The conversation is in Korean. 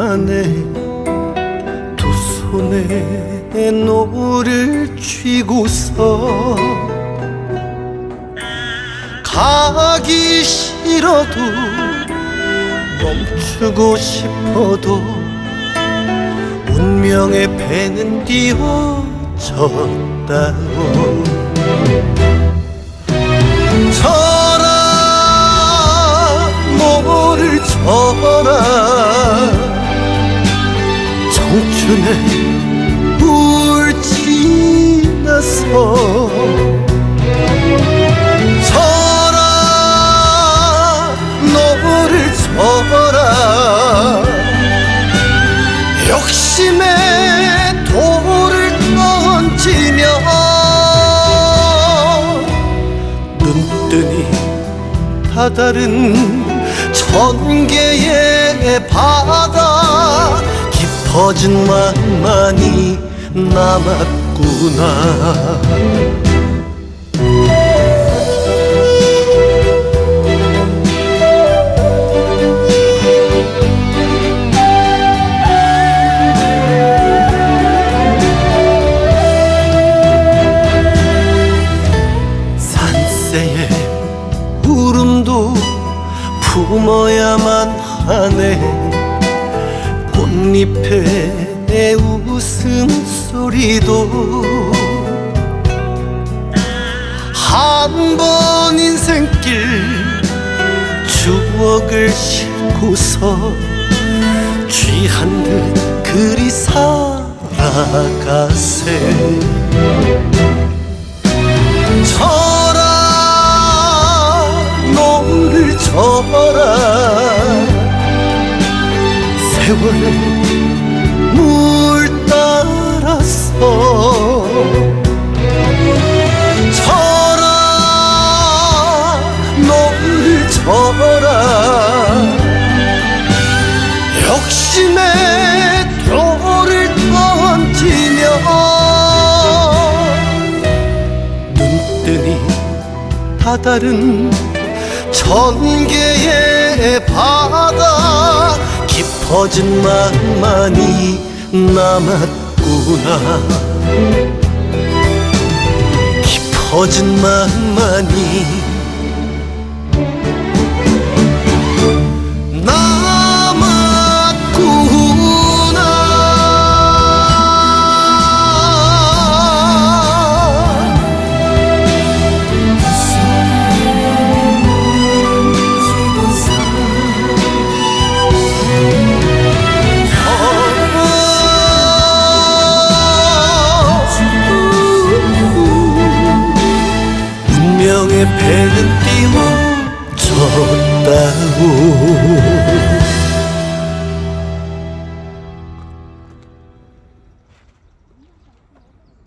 하네 두 손에 노를 쥐고서 가기 싫어도 멈추고 싶어도 운명의 배는 띄워졌다고. 저라 모를 저라 청춘의 울 지나서 저라 너를 저라. 욕심에 돌을 던지며 눈뜨니 다다른 천개의 바다 맘만이 남았구나. 산새의 울음도 품어야만 하네 꽃잎의 웃음소리도 한 번 인생길 추억을 싣고서 취한 듯 그리 살아가세 세월의 물 따라서 저라 너를 저라. 욕심에 돌을 던지며 눈 뜨니 다다른 천개의 바다 맘만이 남았구나. 깊어진 맘만이 배는 띄워줬다고